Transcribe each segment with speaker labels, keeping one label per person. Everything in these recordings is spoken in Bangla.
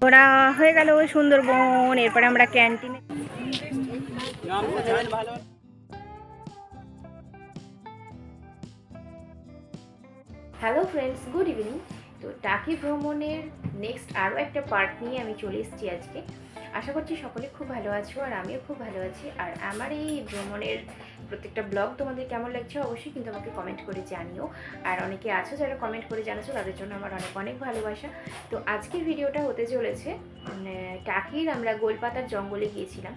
Speaker 1: ঘোরা হয়ে গেল সুন্দরবন, এরপরে আমরা ক্যান্টিনে হ্যালো ফ্রেন্ডস গুড ইভিনিং তো টাকি ভ্রমণের নেক্সট আরও একটা পার্ট নিয়ে আমি চলে এসেছি আজকে। আশা করছি সকলে খুব ভালো আছো আর আমিও খুব ভালো আছি। আর আমার এই ভ্রমণের প্রত্যেকটা ব্লগ তোমাদের কেমন লাগছে অবশ্যই কিন্তু আমাকে কমেন্ট করে জানিও। আর অনেকে আছো যারা কমেন্ট করে জানাচ্ছো তাদের জন্য আমার অনেক অনেক ভালোবাসা। তো আজকের ভিডিওটা হতে চলেছে টাকির আমরা গোলপাতার জঙ্গলে গিয়েছিলাম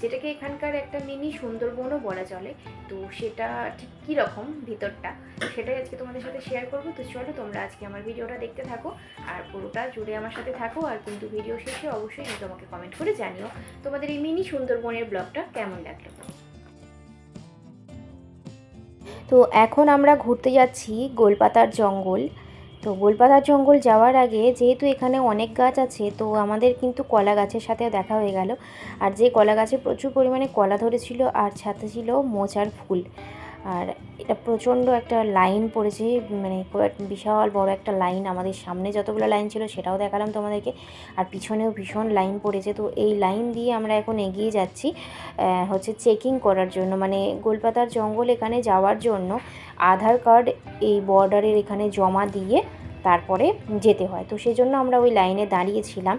Speaker 1: যেটাকে এখানকার একটা মিনি সুন্দরবনও বলা চলে। তো সেটা ঠিক কীরকম ভিতরটা, সেটাই আজকে তোমাদের সাথে শেয়ার করব। তো চলো তোমরা আজকে আমার ভিডিওটা দেখতে থাকো, আর পুরোটা জুড়ে আমার সাথে থাকো, আর কিন্তু ভিডিও শেষে অবশ্যই কিন্তু আমাকে কমেন্ট করে জানিও তোমাদের এই মিনি সুন্দরবনের ব্লগটা কেমন লাগল। তো এখন আমরা ঘুরতে যাচ্ছি গোলপাতার জঙ্গল। তো গোলপাতার জঙ্গল যাওয়ার আগে যেহেতু এখানে অনেক গাছ আছে, তো আমাদের কিন্তু কলা গাছের সাথে দেখা হয়ে গেল। আর যে কলা গাছে প্রচুর পরিমাণে কলা ধরেছিল, আর সাথে ছিল মোচার ফুল। আর এটা প্রচণ্ড একটা লাইন পড়েছে মানে বিশাল বড় একটা লাইন আমাদের সামনে যতগুলো লাইন ছিল সেটাও দেখালাম তোমাদেরকে। আর পিছনেও ভীষণ লাইন পড়েছে, তো এই লাইন দিয়ে আমরা এখন এগিয়ে যাচ্ছি হচ্ছে চেকিং করার জন্য মানে গোলপাতার জঙ্গল এখানে যাওয়ার জন্য আধার কার্ড এই বর্ডারের এখানে জমা দিয়ে তারপরে যেতে হয়। তো সেই জন্য আমরা ওই লাইনে দাঁড়িয়েছিলাম।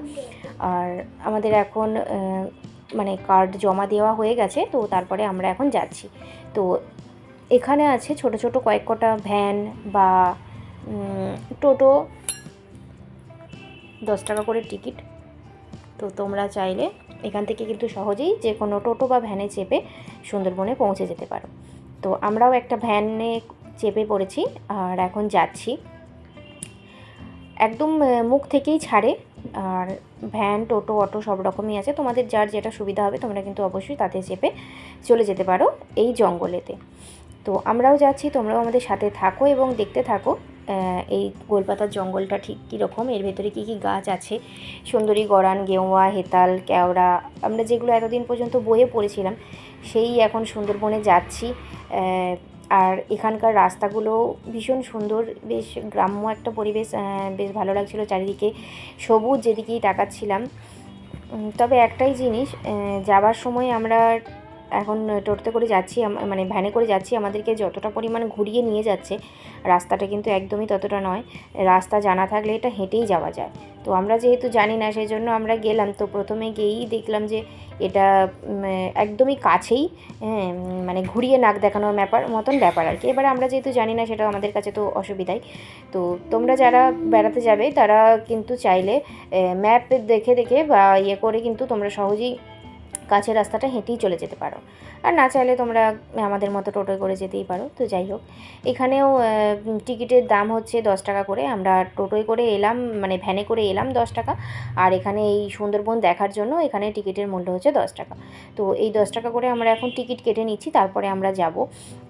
Speaker 1: আর আমাদের এখন মানে কার্ড জমা দেওয়া হয়ে গেছে, তো তারপরে আমরা এখন যাচ্ছি। তো এখানে আছে ছোট ছোট কয়েক কটা ভ্যান বা টোটো। দশ টাকা করে টিকিট। তো তোমরা চাইলে এখান থেকে কিন্তু সহজেই যে কোনো টোটো বা ভ্যানে চেপে সুন্দরবনে পৌঁছে যেতে পারো। তো আমরাও একটা ভ্যানে চেপে পড়েছি আর এখন যাচ্ছি। একদম মুখ থেকেই ছাড়ে আর ভ্যান, টোটো, অটো সব রকমই আছে। তোমাদের যার যেটা সুবিধা হবে তোমরা কিন্তু অবশ্যই তাতে চেপে চলে যেতে পারো এই জঙ্গলেতে। তো আমরাও যাচ্ছি, তোমরাও আমাদের সাথে থাকো এবং দেখতে থাকো এই গোলপাতার জঙ্গলটা ঠিক কীরকম, এর ভেতরে কী কী গাছ আছে? সুন্দরী গড়ান গেওয়া, হেতাল, কেওড়া, আমরা যেগুলো এতদিন পর্যন্ত বইয়ে পড়েছিলাম, সেই এখন সুন্দরবনে যাচ্ছি আর এখানকার রাস্তাগুলো ভীষণ সুন্দর, বেশ গ্রাম্য একটা পরিবেশ বেশ ভালো লাগছিল চারিদিকে সবুজ যেদিকেই তাকাচ্ছিলাম। তবে একটাই জিনিস যাবার সময় আমরা এখন টোটোতে করে যাচ্ছি মানে ভ্যানে করে যাচ্ছি, আমাদেরকে যতটা পরিমাণ ঘুরিয়ে নিয়ে যাচ্ছে, রাস্তাটা কিন্তু একদমই ততটা নয়। রাস্তা জানা থাকলে এটা হেঁটেই যাওয়া যায়। তো আমরা যেহেতু জানি না সেই জন্য আমরা গেলাম। তো প্রথমে গিয়েই দেখলাম যে এটা একদমই কাছেই হ্যাঁ মানে ঘুরিয়ে নাক দেখানোর ব্যাপার, মতন ব্যাপার আর কি। এবারে আমরা যেহেতু জানি না সেটা আমাদের কাছে তো অসুবিধাই। তো তোমরা যারা বেড়াতে যাবে, তারা কিন্তু চাইলে ম্যাপ দেখে দেখে বা ইয়ে করে কিন্তু তোমরা সহজেই কাছের রাস্তাটা হেঁটেই চলে যেতে পারো। আর না চাইলে তোমরা আমাদের মতো টোটোয় করে যেতেই পারো, তো যাই হোক। এখানেও টিকিটের দাম হচ্ছে দশ টাকা করে। আমরা টোটোয় করে এলাম মানে ভ্যানে করে এলাম দশ টাকা। আর এখানে এই সুন্দরবন দেখার জন্য এখানে টিকিটের মূল্য হচ্ছে দশ টাকা। তো এই দশ টাকা করে আমরা এখন টিকিট কেটে নিচ্ছি, তারপরে আমরা যাব।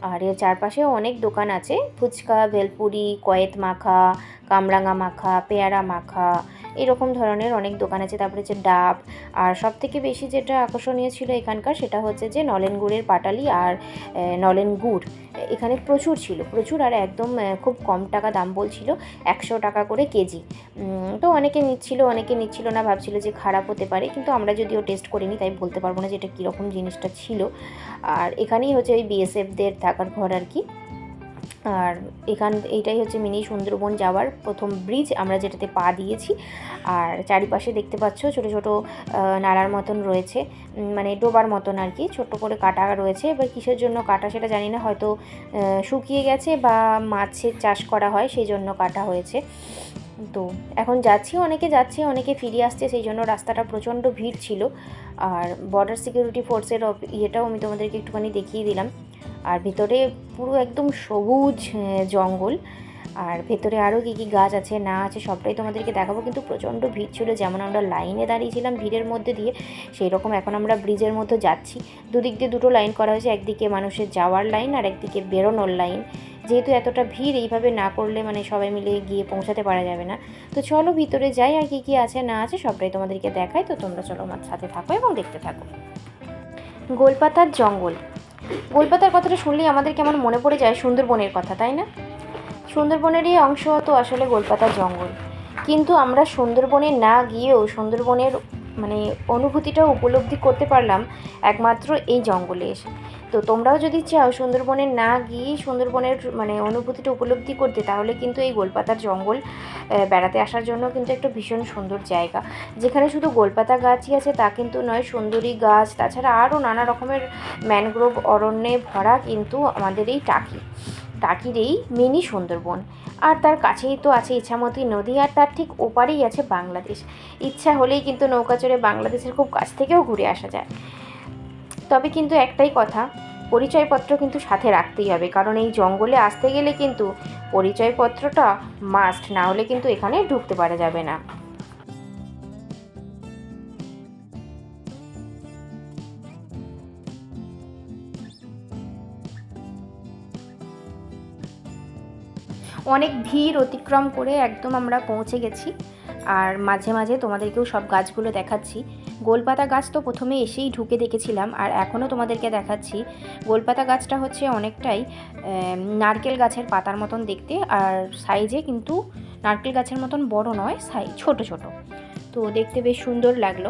Speaker 1: আর এর চারপাশেও অনেক দোকান আছে। ফুচকা, ভেলপুরি, কয়েত মাখা, কামরাঙা মাখা, পেয়ারা মাখা, এরকম ধরনের অনেক দোকান আছে। তারপরে হচ্ছে ডাব। আর সব থেকে বেশি যেটা আকর্ষণীয় ছিল এখানকার সেটা হচ্ছে যে নলেন গুড়ের পাটালি আর নলেন গুড় এখানে প্রচুর ছিল, প্রচুর আর একদম খুব কম টাকা দাম বলছিল, একশো টাকা করে কেজি। তো অনেকে নিচ্ছিল অনেকে নিচ্ছিল না, ভাবছিল যে খারাপ হতে পারে, কিন্তু আমরা যদিও টেস্ট করিনি, তাই বলতে পারব না যে এটা কীরকম জিনিসটা ছিল। আর এখানেই হচ্ছে ওই বিএসএফদের থাকার ঘর আর কি। আর এখান, এইটাই হচ্ছে মিনি সুন্দরবন যাওয়ার প্রথম ব্রিজ আমরা যেটাতে পা দিয়েছি। আর চারিপাশে দেখতে পাচ্ছ ছোট ছোট নালার মতন রয়েছে। মানে ডোবার মতন আর কি, ছোট্ট করে কাটা রয়েছে। এবার কিসের জন্য কাটা সেটা জানি না, হয়তো শুকিয়ে গেছে বা মাছের চাষ করা হয়, সেই জন্য কাটা হয়েছে। তো এখন যাচ্ছি, অনেকে যাচ্ছে, অনেকে ফিরে আসছে, সেই জন্য রাস্তাটা প্রচণ্ড ভিড় ছিল। আর বর্ডার সিকিউরিটি ফোর্সের ইয়েটাও আমি তোমাদেরকে একটুখানি দেখিয়ে দিলাম। আর ভিতরে পুরো একদম সবুজ জঙ্গল। আর ভেতরে আরও কী কী গাছ আছে, না আছে, সবটাই তোমাদেরকে দেখাবো। কিন্তু প্রচণ্ড ভিড় ছিল, যেমন আমরা লাইনে দাঁড়িয়েছিলাম ভিড়ের মধ্যে দিয়ে সেই রকম এখন আমরা ব্রিজের মধ্যে যাচ্ছি। দুদিক দিয়ে দুটো লাইন করা হয়েছে, একদিকে মানুষের যাওয়ার লাইন আর একদিকে বেরোনোর লাইন। যেহেতু এতটা ভিড়, এইভাবে না করলে মানে সবাই মিলে গিয়ে পৌঁছাতে পারা যাবে না। তো চলো ভিতরে যাই আর কী কী আছে, না আছে, সবটাই তোমাদেরকে দেখাই। তো তোমরা চলো আমার সাথে থাকো এবং দেখতে থাকো। গোলপাতার জঙ্গল। গোলপাতার কথাটা শুনলেই আমাদের কেমন মনে পড়ে যায় সুন্দরবনের কথা, তাই না? সুন্দরবনেরই অংশ তো আসলে গোলপাতা জঙ্গল। কিন্তু আমরা সুন্দরবনে না গিয়েও সুন্দরবনের মানে অনুভূতিটা উপলব্ধি করতে পারলাম একমাত্র এই জঙ্গলে এসে। তো তোমরাও যদি চাও সুন্দরবনে না গিয়ে সুন্দরবনের মানে অনুভূতিটা উপলব্ধি করতে, তাহলে কিন্তু এই গোলপাতার জঙ্গল বেড়াতে আসার জন্য কিন্তু একটা ভীষণ সুন্দর জায়গা। যেখানে শুধু গোলপাতা গাছই আছে, তা কিন্তু নয়, সুন্দরী গাছ, তাছাড়া আরও নানা রকমের ম্যানগ্রোভ অরণ্যে ভরা কিন্তু আমাদের এই টাকি। টাকির এই মিনি সুন্দরবন। আর তার কাছেই তো আছে ইচ্ছামতি নদী, আর তার ঠিক ওপারেই আছে বাংলাদেশ। ইচ্ছা হলেই কিন্তু নৌকা চড়ে বাংলাদেশের খুব কাছ থেকেও ঘুরে আসা যায়। তবে কিন্তু একটাই কথা, পরিচয়পত্র কিন্তু সাথে রাখতেই হবে, কারণ এই জঙ্গলে আসতে গেলে কিন্তু পরিচয়পত্রটা মাস্ট না হলে কিন্তু এখানে ঢুকতে পারা যাবে না। অনেক ভিড় অতিক্রম করে একদম আমরা পৌঁছে গেছি। আর মাঝে মাঝে তোমাদেরকেও সব গাছগুলো দেখাচ্ছি। গোলপাতা গাছ তো প্রথমে এসেই ঢুকে দেখেছিলাম, আর এখনও তোমাদেরকে দেখাচ্ছি। গোলপাতা গাছটা হচ্ছে অনেকটাই নারকেল গাছের পাতার মতন দেখতে, আর সাইজে কিন্তু নারকেল গাছের মতন বড় নয় সাই ছোট ছোট। তো দেখতে বেশ সুন্দর লাগল।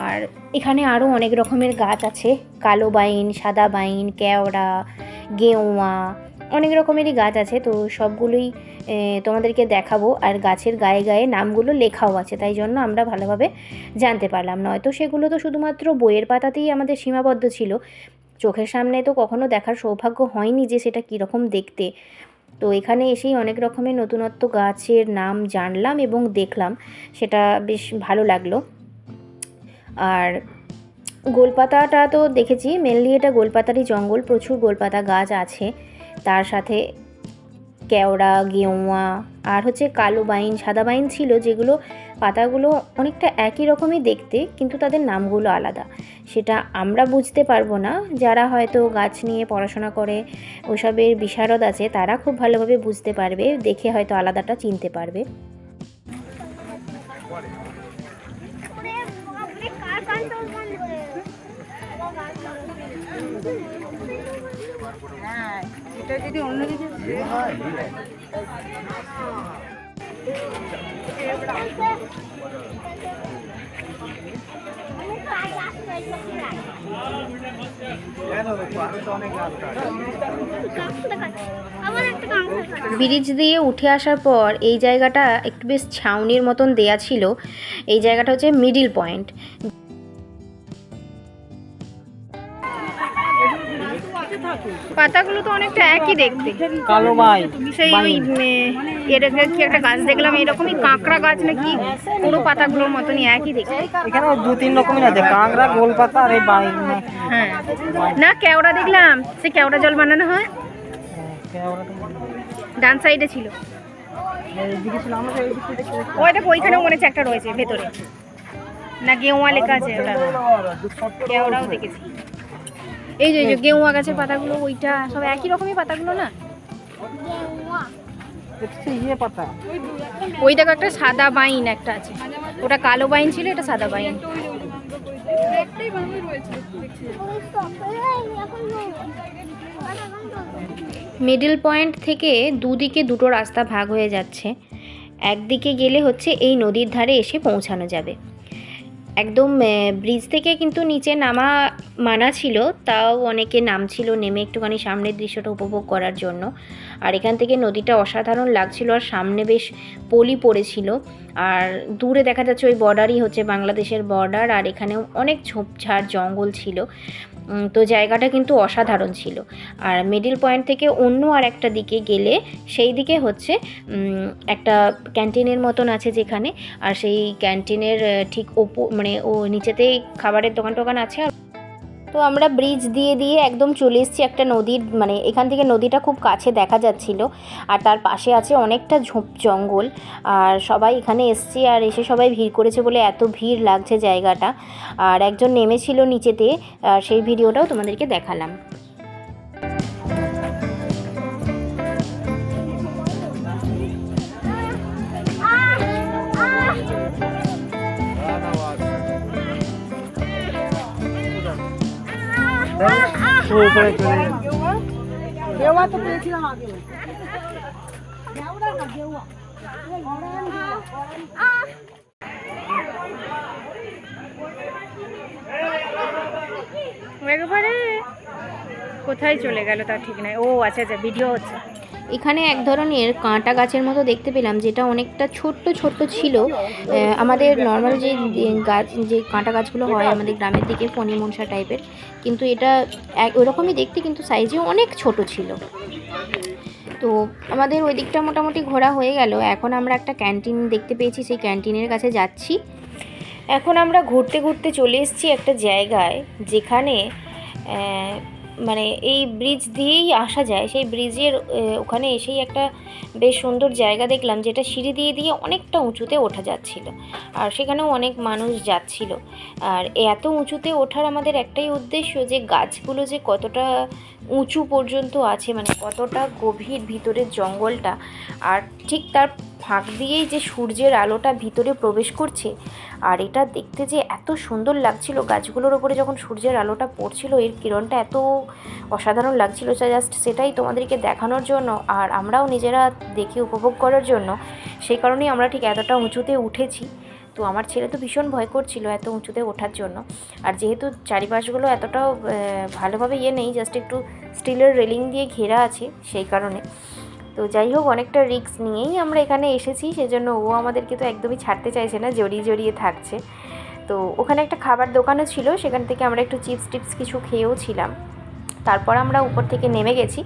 Speaker 1: আর এখানে আরও অনেক রকমের গাছ আছে। কালো বাইন, সাদা বাইন, কেওড়া, গেওয়া অনেক রকমেরই গাছ আছে, তো সবগুলোই তোমাদেরকে দেখাবো। আর গাছের গায়ে গায়ে নামগুলো লেখাও আছে, তাই জন্য আমরা ভালোভাবে জানতে পারলাম। নয়তো সেগুলো তো শুধুমাত্র বইয়ের পাতাতেই আমাদের সীমাবদ্ধ ছিল। চোখের সামনে তো কখনো দেখার সৌভাগ্য হয়নি যে সেটা কীরকম দেখতে। তো এখানে এসেই অনেক রকমের নতুনত্ব গাছের নাম জানলাম এবং দেখলাম। সেটা বেশ ভালো লাগল। আর গোলপাতাটা তো দেখেছি মেনলি এটা গোলপাতারই জঙ্গল, প্রচুর গোলপাতা গাছ আছে। তার সাথে কেওড়া, গেওয়া আর হচ্ছে কালো বাইন, সাদা বাইন ছিল যেগুলো পাতাগুলো অনেকটা একই রকমই দেখতে, কিন্তু তাদের নামগুলো আলাদা। সেটা আমরা বুঝতে পারব না। যারা হয়তো গাছ নিয়ে পড়াশোনা করে, ওসবের বিশারদ আছে, তারা খুব ভালোভাবে বুঝতে পারবে, দেখে হয়তো আলাদাটা চিনতে পারবে।
Speaker 2: এটা যদি
Speaker 3: কাম
Speaker 1: ব্রিজ দিয়ে উঠে আসার পর এই জায়গাটা একটু বেশ ছাউনির মতন দেয়া ছিল। এই জায়গাটা হচ্ছে মিডিল পয়েন্ট। পাতাগুলো তো অনেকটা একই দেখতে।
Speaker 4: কালো বাই।
Speaker 1: সেই ওই এরকম কি একটা গাছ দেখলাম এরকমই কাঁকড়া গাছ নাকি পুরো পাতাগুলোর মতনই একই দেখতে।
Speaker 4: এখানে দু তিন রকমের আছে কাঁকড়া গোলপাতা আর এই বাই।
Speaker 1: হ্যাঁ। না কেওড়া দেখলাম সে কেওড়া জল বানানো হয়? ডান সাইডে ছিল। ওই দেখো ওইখানেও মনে হচ্ছে একটা রয়েছে ভেতরে। না গেউয়া লেখা আছে ওটা। কেওড়াও দেখেছি। এই যে এই যে গেউয়া গাছের পাতাগুলো ওইটা সব একই রকমই পাতাগুলো না?
Speaker 4: ইয়ে পাতা।
Speaker 1: ওই দেখো একটা সাদা বাইন একটা আছে। ওটা কালো বাইন ছিল এটা সাদা বাইন। মিডল পয়েন্ট থেকে দুদিকে দুটো রাস্তা ভাগ হয়ে যাচ্ছে। একদিকে গেলে হচ্ছে এই নদীর ধারে এসে পৌঁছানো যাবে। একদম ব্রিজ থেকে কিন্তু নিচে নামা মানা ছিল, তাও অনেকে নামছিল নেমে একটুখানি সামনের দৃশ্যটা উপভোগ করার জন্য। আর এখান থেকে নদীটা অসাধারণ লাগছিল আর সামনে বেশ পলি পড়েছিল। আর দূরে দেখা যাচ্ছে ওই বর্ডারই হচ্ছে বাংলাদেশের বর্ডার আর এখানেও অনেক ঝোপঝাড় জঙ্গল ছিল। তো জায়গাটা কিন্তু অসাধারণ ছিল। আর মিডিল পয়েন্ট থেকে অন্য আর একটা দিকে গেলে সেই দিকে হচ্ছে একটা ক্যান্টিনের মতন আছে যেখানে, আর সেই ক্যান্টিনের ঠিক ওপো মানে ও নিচেতেই খাবারের দোকান টোকান আছে আর তো আমরা ব্রিজ দিয়ে দিয়ে একদম চলে এসেছি একটা নদীর মানে এখান থেকে নদীটা খুব কাছে দেখা যাচ্ছিল। আর তার পাশে আছে অনেকটা ঝোপ জঙ্গল। আর সবাই এখানে এসছে আর এসে সবাই ভিড় করেছে বলে এত ভিড় লাগছে জায়গাটা। আর একজন নেমেছিল নিচেতে সেই ভিডিওটাও তোমাদেরকে দেখালাম।
Speaker 4: উপরে চলে
Speaker 2: দেওয়া তো পেয়েছিলাম আগে। একবারে কোথায় চলে গেল তা ঠিক নাই। ও আচ্ছা আচ্ছা ভিডিও হচ্ছে।
Speaker 1: এখানে এক ধরনের কাঁটা গাছের মতো দেখতে পেলাম, যেটা অনেকটা ছোট্ট ছোট্ট ছিল। আমাদের নর্মাল যে গাছ, যে কাঁটা গাছগুলো হয় আমাদের গ্রামের দিকে, ফণি মনসা টাইপের কিন্তু এটা এক, ওরকমই দেখতে, কিন্তু সাইজে অনেক ছোট ছিল। তো আমাদের ওই দিকটা মোটামুটি ঘোরা হয়ে গেল। এখন আমরা একটা ক্যান্টিন দেখতে পেয়েছি, সেই ক্যান্টিনের কাছে যাচ্ছি। এখন আমরা ঘুরতে ঘুরতে চলে এসেছি একটা জায়গায়, যেখানে মানে এই ব্রিজ দিয়েই আসা যায়। সেই ব্রিজের ওখানে এসেই একটা বেশ সুন্দর জায়গা দেখলাম, যেটা সিঁড়ি দিয়ে দিয়ে অনেকটা উঁচুতে ওঠা যাচ্ছিল আর সেখানেও অনেক মানুষ যাচ্ছিল। আর এত উঁচুতে ওঠার আমাদের একটাই উদ্দেশ্য যে গাছগুলো যে কতটা উঁচু পর্যন্ত আছে মানে কতটা গভীর ভিতরের জঙ্গলটা, আর ঠিক তার ফাঁক দিয়েই যে সূর্যের আলোটা ভিতরে প্রবেশ করছে, আর এটা দেখতে যে এত সুন্দর লাগছিল। গাছগুলোর ওপরে যখন সূর্যের আলোটা পড়ছিল, এর কিরণটা এত অসাধারণ লাগছিল। জাস্ট সেটাই তোমাদেরকে দেখানোর জন্য, আর আমরাও নিজেরা দেখে উপভোগ করার জন্য, সেই কারণেই আমরা ঠিক এতটা উঁচুতে উঠেছি। তো আমার ছেলে তো ভীষণ ভয় করছিল এত উঁচুতে ওঠার জন্য। আর যেহেতু চারিপাশগুলো এতটাও ভালোভাবে ইয়ে নেই জাস্ট একটু স্টিলের রেলিং দিয়ে ঘেরা আছে সেই কারণে। তো যাই হোক, অনেকটা রিস্ক নিয়েই আমরা এখানে এসেছি, সেজন্য ও আমাদেরকে তো একদমই ছাড়তে চাইছে না, জড়িয়ে জড়িয়ে থাকছে। তো ওখানে একটা খাবার দোকানও ছিল, সেখান থেকে আমরা একটু চিপস টিপস কিছু খেয়েও ছিলাম। তারপর আমরা উপর থেকে নেমে গেছি।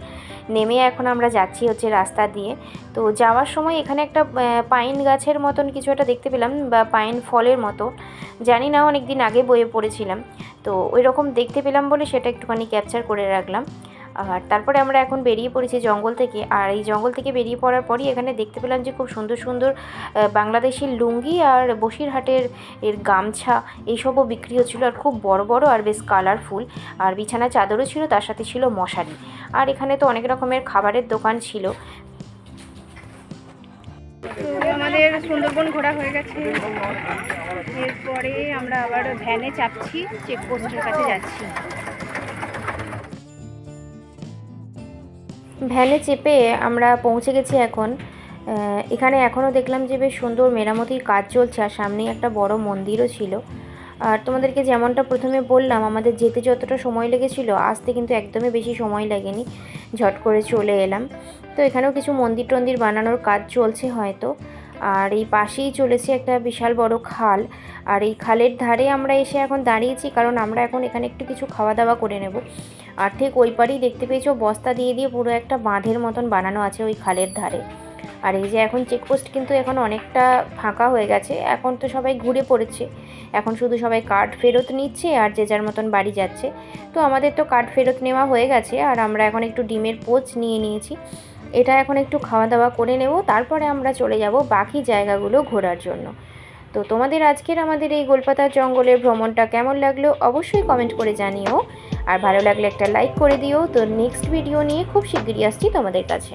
Speaker 1: নেমে এখন আমরা যাচ্ছি হচ্ছে রাস্তা দিয়ে। তো যাওয়ার সময় এখানে একটা পাইন গাছের মতন কিছু একটা দেখতে পেলাম বা পাইন ফলের মতো। জানি না অনেক দিন আগে বয়ে পড়েছিলাম। তো ওই রকম দেখতে পেলাম বলে সেটা একটুখানি ক্যাপচার করে রাখলাম। আর তারপরে আমরা এখন বেরিয়ে পড়েছি জঙ্গল থেকে। আর এই জঙ্গল থেকে বেরিয়ে পড়ার পরই এখানে দেখতে পেলাম যে খুব সুন্দর সুন্দর আহ, বাংলাদেশি লুঙ্গি আর বসিরহাটের এর গামছা এইসবও বিক্রি হচ্ছিল। আর খুব বড় বড় আর বেশ কালারফুল আর বিছানা চাদরও ছিল তার সাথে ছিল মশারি। আর এখানে তো অনেক রকমের খাবারের দোকান ছিল।
Speaker 2: আমাদের সুন্দরবন ঘোরা হয়ে গেছে। এরপরে আমরা আবার ভ্যানে চাপছি চেকপোস্টের কাছে যাচ্ছি।
Speaker 1: ভ্যানে চেপে আমরা পৌঁছে গেছি এখন। এখানে এখনও দেখলাম যে বেশ সুন্দর মেরামতির কাজ চলছে আর সামনেই একটা বড় মন্দিরও ছিল। আর তোমাদেরকে যেমনটা প্রথমে বললাম, আমাদের যেতে যতটা সময় লেগেছিল, আসতে কিন্তু একদমই বেশি সময় লাগেনি। ঝট করে চলে এলাম। তো এখানেও কিছু মন্দির টন্দির বানানোর কাজ চলছে হয়তো। আর এই পাশেই চলেছে একটা বিশাল বড় খাল। আর এই খালের ধারে আমরা এসে এখন দাঁড়িয়েছি, কারণ আমরা এখন এখানে একটু কিছু খাওয়া দাওয়া করে নেব। আর ঠিক ওই পারেই দেখতে পেয়েছ, বস্তা দিয়ে দিয়ে পুরো একটা বাঁধের মতন বানানো আছে ওই খালের ধারে। আর এই যে এখন চেকপোস্ট কিন্তু এখন অনেকটা ফাঁকা হয়ে গেছে, এখন তো সবাই ঘুরে পড়েছে। এখন শুধু সবাই কার্ড ফেরত নিচ্ছে আর যে যার মতন বাড়ি যাচ্ছে। তো আমাদের তো কার্ড ফেরত নেওয়া হয়ে গেছে আর আমরা এখন একটু ডিমের পোচ নিয়ে নিয়েছি। এটা এখন একটু খাওয়া দাওয়া করে নেব, তারপরে আমরা চলে যাব বাকি জায়গাগুলো ঘোরার জন্য। তো তোমাদের আজকের আমাদের এই গোলপাতার জঙ্গলের ভ্রমণটা কেমন লাগল অবশ্যই কমেন্ট করে জানিও। আর ভালো লাগলে একটা লাইক করে দিও। তো নেক্সট ভিডিও নিয়ে খুব শিগগিরই আসছি তোমাদের কাছে।